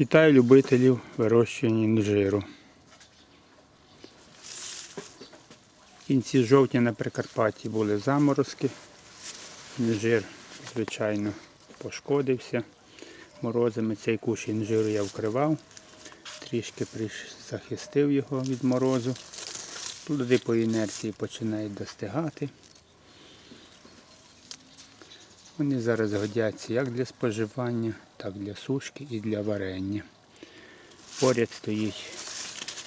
Вітаю любителів вирощування інжиру. В кінці жовтня на Прикарпатті були заморозки. Інжир, звичайно, пошкодився. Морозами цей кущ інжиру я вкривав. Трішки захистив його від морозу. Плоди по інерції починають достигати. Вони зараз годяться як для споживання, так для сушки і для варення. Поряд стоїть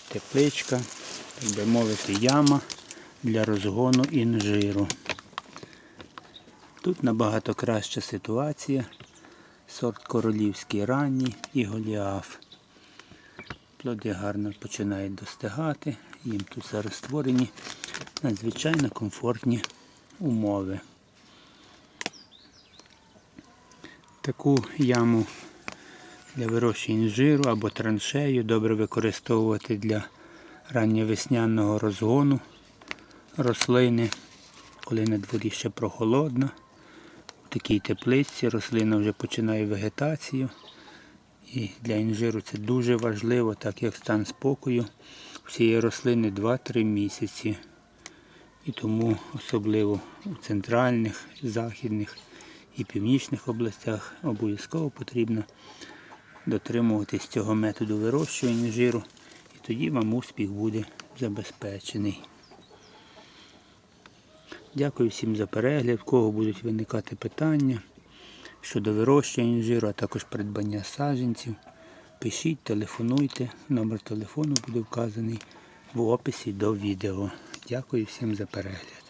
тепличка, так би мовити, яма для розгону інжиру. Тут набагато краща ситуація. Сорт королівський ранній і голіаф. Плоди гарно починають достигати. Їм тут зараз створені надзвичайно комфортні умови. Таку яму для вирощення інжиру або траншею добре використовувати для ранньовесняного розгону рослини, коли на дворі ще прохолодно. В такій теплиці рослина вже починає вегетацію. І для інжиру це дуже важливо, так як стан спокою у цієї рослини 2-3 місяці. І тому особливо у центральних, західних і північних областях обов'язково потрібно дотримуватись цього методу вирощування інжиру, і тоді вам успіх буде забезпечений. Дякую всім за перегляд, в кого будуть виникати питання щодо вирощування інжиру, а також придбання саджанців. Пишіть, телефонуйте, номер телефону буде вказаний в описі до відео. Дякую всім за перегляд.